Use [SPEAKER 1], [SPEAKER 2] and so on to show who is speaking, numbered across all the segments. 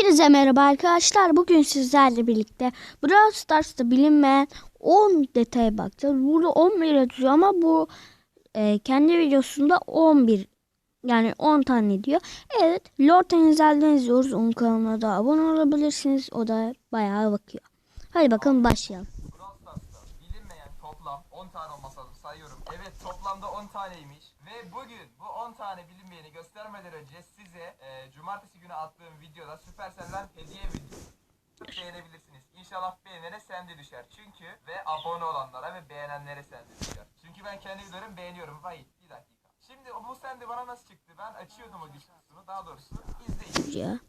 [SPEAKER 1] Hepinize merhaba arkadaşlar. Bugün sizlerle birlikte Brawl Stars'ta bilinmeyen 10 detaya bakacağız. Burada 11 yazıyor ama bu e, kendi videosunda 11 yani 10 tane diyor. Evet Lord Enzel'den izliyoruz. Onun kanalına da abone olabilirsiniz. O da bayağı bakıyor. Hadi bakalım başlayalım.
[SPEAKER 2] Toplam 10 tane olması lazım sayıyorum. Evet toplamda 10 taneymiş. Ve bugün bu 10 tane bilinmeyeni göstermeden önce size e, cumartesi günü attığım videoda Supercell'den hediye videosu beğenebilirsiniz. İnşallah beğenene sende düşer. Çünkü ve abone olanlara ve beğenenlere sende düşer. Çünkü ben kendi videolarımı beğeniyorum. Vay bir dakika. Şimdi bu sende bana nasıl çıktı? Ben açıyordum o kutusunu. Daha doğrusu izleyin.
[SPEAKER 1] Ya.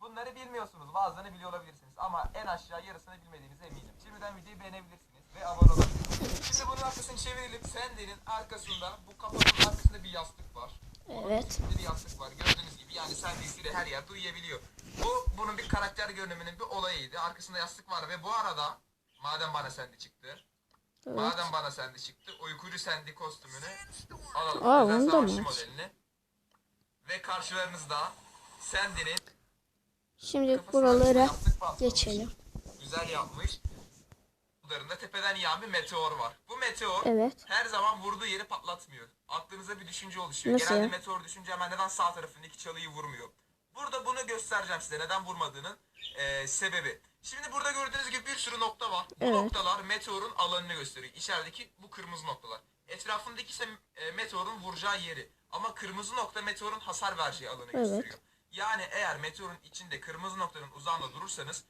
[SPEAKER 2] Bunları bilmiyorsunuz. Bazılarını biliyor olabilirsiniz. Ama en aşağı yarısını bilmediğinize eminim. Şimdiden videoyu beğenebilirsiniz ve abone olabilirsiniz. Şimdi bunun arkasını çevirelim. Sende'nin arkasında bu kafanın arkasında bir yastık var.
[SPEAKER 1] Evet.
[SPEAKER 2] Bir yastık var. Gördüğünüz gibi yani Sende'yi her yer duyabiliyor. Bu bunun bir karakter görünümünün bir olayıydı. Arkasında yastık var ve bu arada madem bana Sende çıktı.
[SPEAKER 1] Evet.
[SPEAKER 2] Madem bana Sende çıktı. Uykucu Sende kostümünü alalım.
[SPEAKER 1] Aa,
[SPEAKER 2] Özel savaşçı
[SPEAKER 1] mı?
[SPEAKER 2] modelini. Ve karşılarınızda Sende'nin
[SPEAKER 1] Şimdi buralara geçelim.
[SPEAKER 2] Güzel yapmış. Bunlarında tepeden yağan bir meteor var. Bu meteor
[SPEAKER 1] Evet.
[SPEAKER 2] her zaman vurduğu yeri patlatmıyor. Aklınıza bir düşünce oluşuyor.
[SPEAKER 1] Nasıl
[SPEAKER 2] Genelde meteor düşünce hemen neden sağ tarafındaki çalıyı vurmuyor. Burada bunu göstereceğim size neden vurmadığının eee, sebebi. Şimdi burada gördüğünüz gibi bir sürü nokta var. Bu
[SPEAKER 1] Evet.
[SPEAKER 2] noktalar meteorun alanını gösteriyor. İçerideki bu kırmızı noktalar. Etrafındaki ise e, meteorun vuracağı yeri. Ama kırmızı nokta meteorun hasar vereceği alanı
[SPEAKER 1] Evet.
[SPEAKER 2] gösteriyor. Yani eğer meteorun içinde kırmızı noktanın uzağında durursanız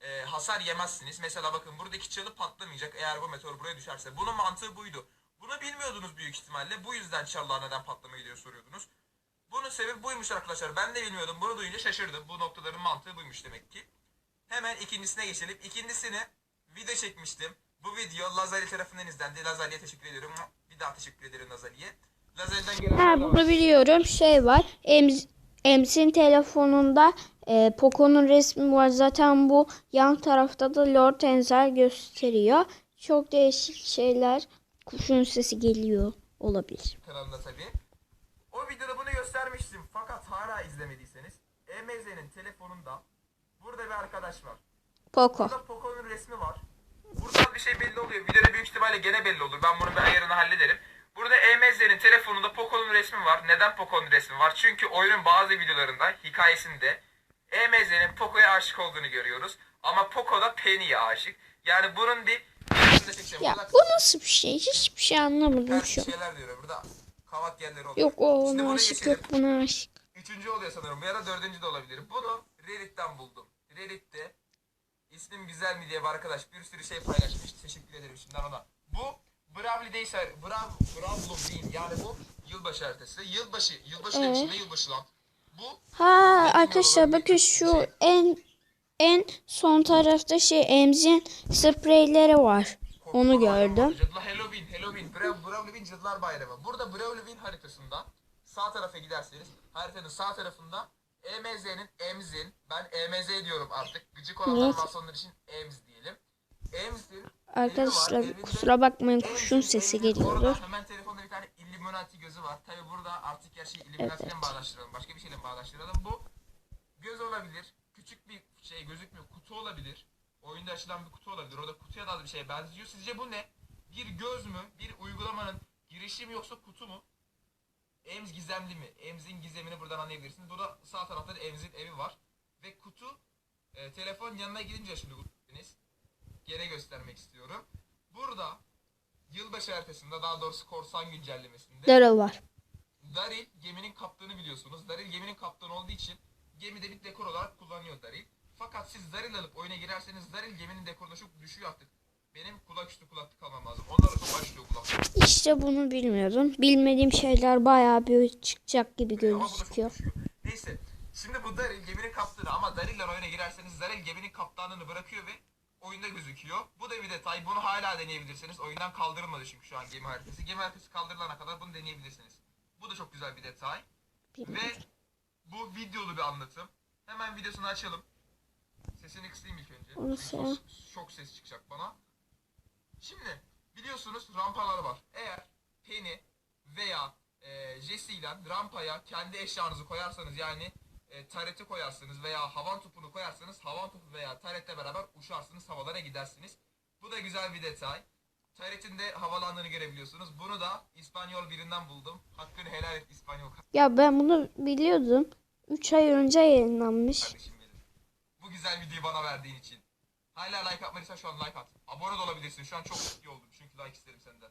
[SPEAKER 2] e, hasar yemezsiniz. Mesela bakın buradaki çalı patlamayacak eğer bu meteor buraya düşerse. Bunun mantığı buydu. Bunu bilmiyordunuz büyük ihtimalle. Bu yüzden çalılar neden patlamıyor diye soruyordunuz. Bunun sebebi buymuş arkadaşlar. Ben de bilmiyordum. Bunu duyunca şaşırdım. Bu noktaların mantığı buymuş demek ki. Hemen ikincisine geçelim. İkincisini video çekmiştim. Bu video Lazali tarafından izlendi. Lazali'ye teşekkür ediyorum. Bir daha teşekkür ederim Lazali'ye. Lazali'den gelen
[SPEAKER 1] Ha bunu biliyorum. Şey var. Ems, Ems'in telefonunda e, Poco'nun resmi var. Zaten bu yan tarafta da Lord Enzel gösteriyor. Çok değişik şeyler. Kuşun sesi geliyor olabilir.
[SPEAKER 2] kanalında tabii. O videoda bunu göstermiştim. Fakat hala izlemediyseniz EMZ'nin telefonunda burada bir arkadaş var.
[SPEAKER 1] Poco.
[SPEAKER 2] Burada Poco'nun resmi var. Buradan bir şey belli oluyor. Videoda büyük ihtimalle gene belli olur. Ben bunun bir ayarını hallederim. Burada EMZ'nin telefonunda Poco'nun resmi var. Neden Poco'nun resmi var? Çünkü oyunun bazı videolarında, hikayesinde EMZ'nin Poco'ya aşık olduğunu görüyoruz. Ama Poco da Penny'e aşık. Yani bunun bir...
[SPEAKER 1] Ya bu nasıl bir şey? Hiçbir şey anlamadım şu an.
[SPEAKER 2] şeyler diyor burada. Kavat oluyor.
[SPEAKER 1] Yok o
[SPEAKER 2] Şimdi
[SPEAKER 1] ona aşık
[SPEAKER 2] geçelim.
[SPEAKER 1] yok buna aşık.
[SPEAKER 2] Üçüncü oluyor sanırım. Ya da dördüncü de olabilir. Bunu Reddit'ten buldum. Reddit'te ismim güzel mi diye bir arkadaş bir sürü şey paylaşmış. Teşekkür ederim şimdiden ona. Bu Bravli ser, Brav, Bravlo değil. Yani bu yılbaşı haritası. Yılbaşı, yılbaşı
[SPEAKER 1] Ee?
[SPEAKER 2] demişim ne yılbaşı lan.
[SPEAKER 1] Ha arkadaşlar bakın şu en en son tarafta şey Ems'in spreyleri var. Onu gördüm.
[SPEAKER 2] Halloween, Halloween, Bravloween Cadılar Bayramı. Burada Bravloween haritasında sağ tarafa giderseniz haritanın sağ tarafında EMZ'nin, EMZ'in, ben EMZ diyorum artık. Gıcık olanlar
[SPEAKER 1] Evet.
[SPEAKER 2] için EMZ diyelim. EMZ'in
[SPEAKER 1] Arkadaşlar kusura bakmayın kuşun sesi.
[SPEAKER 2] Orada hemen telefonda bir tane Illuminati gözü var. Tabi burada artık her şeyi Illuminati ile mi bağdaştıralım, başka bir şeyle bağdaştıralım. Bu göz olabilir, küçük bir şey gözükmüyor, kutu olabilir. Oyunda açılan bir kutu olabilir. Orada kutuya da az bir şeye benziyor. Sizce bu ne? Bir göz mü? Bir uygulamanın girişi mi yoksa kutu mu? Ems gizemli mi? Ems'in gizemini buradan anlayabilirsiniz. Burada sağ tarafta da Ems'in evi var. Ve kutu e, telefon yanına gidince şimdi deniz gene göstermek istiyorum. Burada yılbaşı haritasında daha doğrusu korsan güncellemesinde
[SPEAKER 1] Daryl var.
[SPEAKER 2] Daryl geminin kaptanı biliyorsunuz. Daryl geminin kaptanı olduğu için gemide bir dekor olarak kullanıyor Daryl. Fakat siz Daryl alıp oyuna girerseniz Daryl geminin dekoruna çok düşüyor artık. Benim kulak üstü kulaklık almam lazım. Onlara çok başlıyor kulaklık.
[SPEAKER 1] İşte bunu bilmiyordum. Bilmediğim şeyler bayağı bir çıkacak gibi
[SPEAKER 2] da
[SPEAKER 1] gözüküyor.
[SPEAKER 2] Neyse. Şimdi bu Daryl geminin kaptanı ama Daryl'le oyuna girerseniz Daryl geminin kaptanlığını bırakıyor ve oyunda gözüküyor. Bu da bir detay. Bunu hala deneyebilirsiniz. Oyundan kaldırılmadı çünkü şu an gemi haritası. Gemi haritası kaldırılana kadar bunu deneyebilirsiniz. Bu da çok güzel bir detay. Ve bu videolu bir anlatım. Hemen videosunu açalım. Sesini kısayım ilk önce. Çok, çok ses çıkacak bana. Şimdi biliyorsunuz rampalar var. Eğer Penny veya e, Jesse ile rampaya kendi eşyanızı koyarsanız yani e, tareti koyarsınız veya havan topunu koyarsanız havan topu veya taretle beraber uçarsınız havalara gidersiniz. Bu da güzel bir detay. Taretin de havalandığını görebiliyorsunuz. Bunu da İspanyol birinden buldum. Hakkını helal et İspanyol
[SPEAKER 1] Ya ben bunu biliyordum. 3 ay önce yayınlanmış.
[SPEAKER 2] kardeşim benim. Bu güzel videoyu bana verdiğin için. Hala like atmadıysan şu an like at. Abone de olabilirsin. Şu an çok ciddi oldum. Çünkü like isterim senden.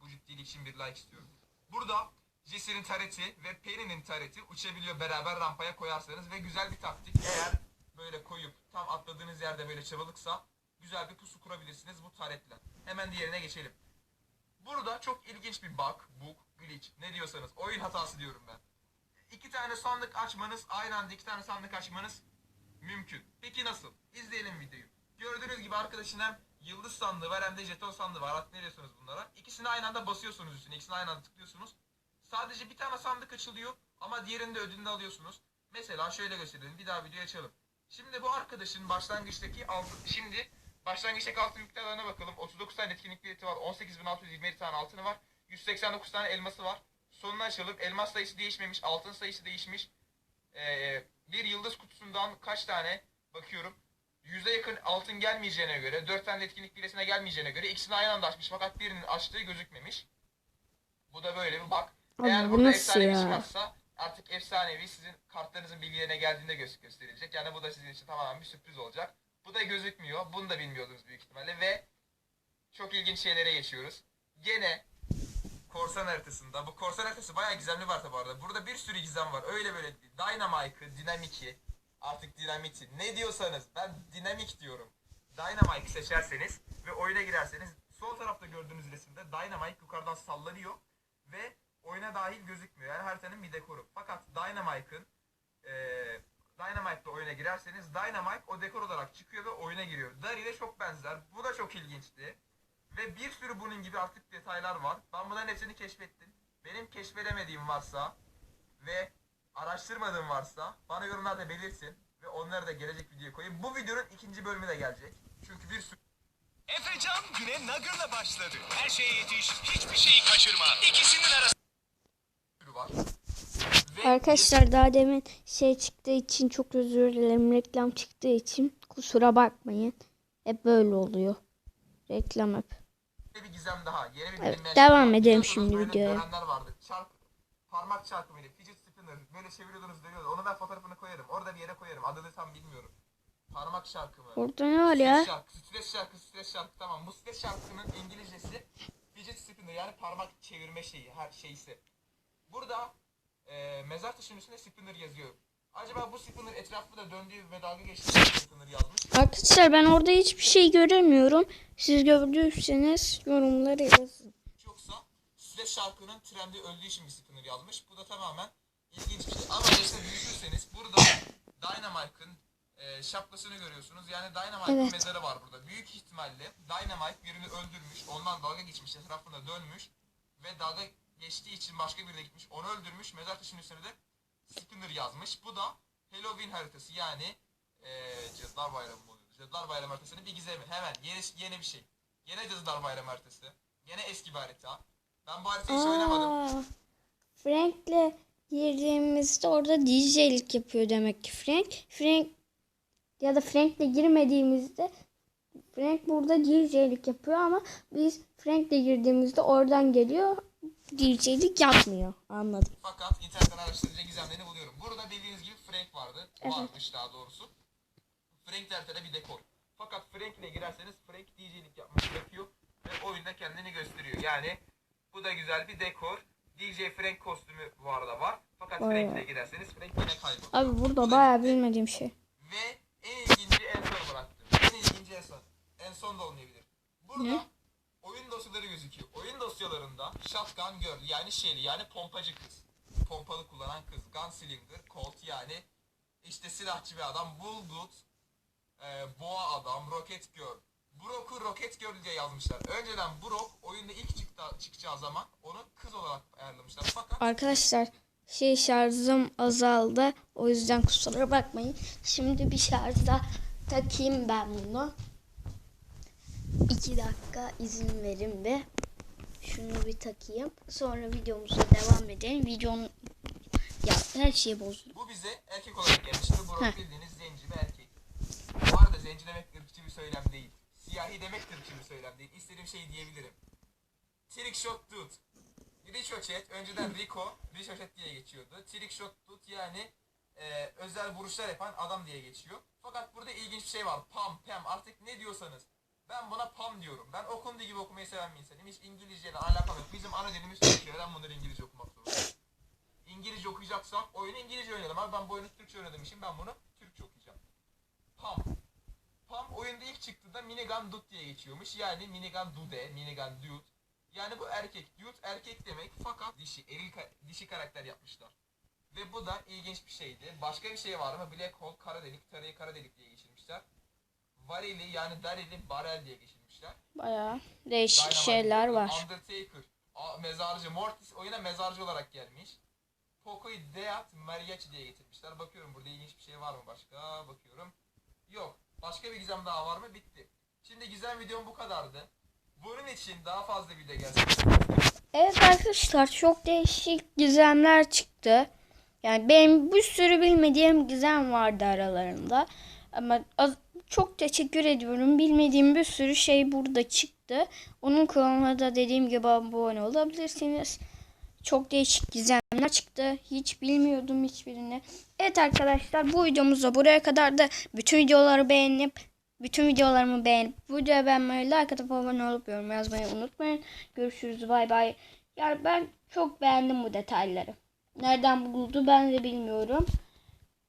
[SPEAKER 2] Bu ciddilik için bir like istiyorum. Burada Jesse'nin tareti ve Penny'nin tareti uçabiliyor beraber rampaya koyarsanız ve güzel bir taktik. Eğer böyle koyup tam atladığınız yerde böyle çabalıksa güzel bir pusu kurabilirsiniz bu taretle. Hemen diğerine geçelim. Burada çok ilginç bir bug, bug, glitch ne diyorsanız oyun hatası diyorum ben. İki tane sandık açmanız, aynı anda iki tane sandık açmanız mümkün. Peki nasıl? İzleyelim videoyu. Gördüğünüz gibi arkadaşın hem yıldız sandığı var hem de jeton sandığı var. Artık ne diyorsunuz bunlara? İkisini aynı anda basıyorsunuz üstüne. İkisini aynı anda tıklıyorsunuz. Sadece bir tane sandık açılıyor ama diğerini de ödülünü alıyorsunuz. Mesela şöyle gösterelim. Bir daha videoyu açalım. Şimdi bu arkadaşın başlangıçtaki altın... Şimdi başlangıçtaki altın miktarlarına bakalım. 39 tane etkinlik bileti var. 18.627 tane altını var. 189 tane elması var. Sonunu açalım. Elmas sayısı değişmemiş. Altın sayısı değişmiş. Ee, bir yıldız kutusundan kaç tane bakıyorum. Yüze yakın altın gelmeyeceğine göre, 4 tane etkinlik bilesine gelmeyeceğine göre ikisini aynı anda açmış fakat birinin açtığı gözükmemiş. Bu da böyle bir bak.
[SPEAKER 1] Abi
[SPEAKER 2] Eğer
[SPEAKER 1] bu nasıl ya?
[SPEAKER 2] çıkarsa artık efsanevi sizin kartlarınızın bilgilerine geldiğinde gö- gösterilecek. Yani bu da sizin için tamamen bir sürpriz olacak. Bu da gözükmüyor. Bunu da bilmiyordunuz büyük ihtimalle ve çok ilginç şeylere geçiyoruz. Gene korsan haritasında. Bu korsan haritası bayağı gizemli harita bu arada. Burada bir sürü gizem var. Öyle böyle. Dynamike'ı, Dinamik'i, artık Dinamit'i ne diyorsanız ben Dinamik diyorum. Dynamike'ı seçerseniz ve oyuna girerseniz sol tarafta gördüğünüz resimde Dynamike yukarıdan sallanıyor ve oyuna dahil gözükmüyor. Yani haritanın bir dekoru. Fakat Dynamike'ın eee Dynamite'la oyuna girerseniz Dynamite o dekor olarak çıkıyor ve oyuna giriyor. Dari çok benzer. Bu da çok ilginçti. Ve bir sürü bunun gibi artık detaylar var. Ben bunların hepsini keşfettim. Benim keşfedemediğim varsa ve araştırmadığım varsa bana yorumlarda belirtin. Ve onları da gelecek videoya koyayım. Bu videonun ikinci bölümü de gelecek. Çünkü bir sürü
[SPEAKER 3] Efecan güne Nugger'la başladı. Her şeye yetiş, hiçbir şeyi kaçırma. İkisinin arası
[SPEAKER 2] var. Ve
[SPEAKER 1] Arkadaşlar daha demin şey çıktığı için çok özür dilerim. Reklam çıktığı için kusura bakmayın. Hep böyle oluyor. Reklam hep.
[SPEAKER 2] bir gizem daha. Yeni bir
[SPEAKER 1] Evet, devam
[SPEAKER 2] şey
[SPEAKER 1] edelim şimdi videoya.
[SPEAKER 2] vardı. Parmak çarkı mıydı? Fidget spinner. Böyle çeviriyordunuz dönüyordu. Onu ben fotoğrafını koyarım. Orada bir yere koyarım. Adını tam bilmiyorum. Parmak şarkı mı?
[SPEAKER 1] Orada ne var ya?
[SPEAKER 2] şarkı, şarkı, stres şarkı tamam. Bu stres şarkının İngilizcesi fidget spinner yani parmak çevirme şeyi, her şeysi. Burada e, mezar taşının üstünde spinner yazıyor. Acaba bu spinner etrafında döndüğü ve dalga geçtiği spinner yazmış.
[SPEAKER 1] Arkadaşlar ben orada hiçbir şey göremiyorum. Siz gördüyseniz yorumlara yazın.
[SPEAKER 2] Yoksa stres şarkının trendi öldüğü için bir spinner yazmış. Bu da tamamen ilginç bir şey. Ama işte büyütürseniz burada Dynamite'ın e, şapkasını görüyorsunuz. Yani Dynamite'ın
[SPEAKER 1] Evet.
[SPEAKER 2] mezarı var burada. Büyük ihtimalle Dynamite birini öldürmüş. Ondan dalga geçmiş. Etrafında dönmüş. Ve dalga geçtiği için başka birine gitmiş. Onu öldürmüş. Mezar taşının üstüne de Spinner yazmış. Bu da Halloween haritası. Yani e, Cadılar Bayramı mı oluyor? Cadılar Bayramı haritasının bir gizemi. Hemen yeni, yeni bir şey. Yine Cadılar Bayramı haritası. Yine eski bir harita. Ben bu haritayı hiç oynamadım.
[SPEAKER 1] Frank'le girdiğimizde orada DJ'lik yapıyor demek ki Frank. Frank ya da Frank'le girmediğimizde Frank burada DJ'lik yapıyor ama biz Frank'le girdiğimizde oradan geliyor DJ'lik yapmıyor. Anladım.
[SPEAKER 2] Fakat internetten araştırınca gizemlerini buluyorum. Burada bildiğiniz gibi Frank vardı.
[SPEAKER 1] Evet.
[SPEAKER 2] Varmış daha doğrusu. Frank haritada bir dekor. Fakat Frank ile girerseniz Frank DJ'lik yapmayı yapıyor ve oyunda kendini gösteriyor. Yani bu da güzel bir dekor. DJ Frank kostümü bu arada var. Fakat
[SPEAKER 1] Vay
[SPEAKER 2] Frank ile girerseniz Frank yine kayboluyor.
[SPEAKER 1] Abi burada
[SPEAKER 2] Bu
[SPEAKER 1] bayağı bilmediğim şey.
[SPEAKER 2] Ve en ilginci en son bıraktım. En ilginci en son. En son da olmayabilir. Burada
[SPEAKER 1] Ne?
[SPEAKER 2] Oyun dosyaları gözüküyor. Oyun dosyalarında Shotgun Girl yani Shelly yani pompacı kız. Pompalı kullanan kız. Gunslinger, Colt yani işte silahçı bir adam. Bullgut, e, Boğa adam, Rocket Girl. Brock'u Rocket Girl diye yazmışlar. Önceden Brock oyunda ilk çıktı, çıkacağı zaman onu kız olarak ayarlamışlar. Fakat
[SPEAKER 1] Arkadaşlar şey şarjım azaldı. O yüzden kusura bakmayın. Şimdi bir şarja takayım ben bunu. İki dakika izin verin bir. Şunu bir takayım. Sonra videomuza devam edelim. Videonun ya her şey bozuldu.
[SPEAKER 2] bu bize erkek olarak gelmişti. Bu
[SPEAKER 1] Heh.
[SPEAKER 2] bildiğiniz zenci bir erkek. Bu arada zenci demek ırkçı bir söylem değil. Siyahi demek de ırkçı bir söylem değil. İstediğim şey diyebilirim. Trick shot dude. Ricochet önceden Rico, Ricochet diye geçiyordu. Trick shot dude yani e, özel vuruşlar yapan adam diye geçiyor. Fakat burada ilginç bir şey var. Pam, pam artık ne diyorsanız. Ben buna pam diyorum. Ben okunduğu gibi okumayı seven bir insanım. Hiç İngilizceyle alakam yok. Bizim ana dilimiz Türkçe. Ben bunları İngilizce okumak zorundayım. İngilizce okuyacaksam oyunu İngilizce oynayalım abi. Ben bu oyunu Türkçe oynadığım için ben bunu Türkçe okuyacağım. Pam. Pam oyunda ilk çıktığında Minigun Dude diye geçiyormuş. Yani Minigun Dude, Minigun Dude. Yani bu erkek. Dude erkek demek fakat dişi, eril ka- dişi karakter yapmışlar. Ve bu da ilginç bir şeydi. Başka bir şey var mı? Black Hole, kara delik, tarayı kara delik diye geçirmişler. Varili yani Darili, Barel diye geçirmişler.
[SPEAKER 1] Bayağı değişik
[SPEAKER 2] Dynamite,
[SPEAKER 1] şeyler var.
[SPEAKER 2] Undertaker, mezarcı, Mortis oyuna mezarcı olarak gelmiş. Poco'yu Deat Mariachi diye getirmişler. Bakıyorum burada ilginç bir şey var mı başka? Bakıyorum. Yok. Başka bir gizem daha var mı? Bitti. Şimdi gizem videom bu kadardı. Bunun için daha fazla video gelsin.
[SPEAKER 1] Evet arkadaşlar çok değişik gizemler çıktı. Yani benim bir sürü bilmediğim gizem vardı aralarında. Ama az- çok teşekkür ediyorum. Bilmediğim bir sürü şey burada çıktı. Onun kanalına da dediğim gibi abone olabilirsiniz. Çok değişik gizemler çıktı. Hiç bilmiyordum hiçbirini. Evet arkadaşlar bu videomuz da buraya kadar da bütün videoları beğenip bütün videolarımı beğenip videoya beğenmeyi, like atıp abone olup yorum yazmayı unutmayın. Görüşürüz bay bay. Yani ben çok beğendim bu detayları. Nereden buldu ben de bilmiyorum.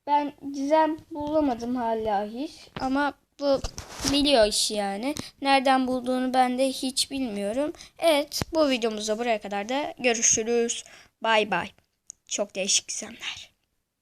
[SPEAKER 1] Ben gizem bulamadım hala hiç. Ama bu biliyor işi yani. Nereden bulduğunu ben de hiç bilmiyorum. Evet bu videomuzda buraya kadar da görüşürüz. Bay bay. Çok değişik gizemler.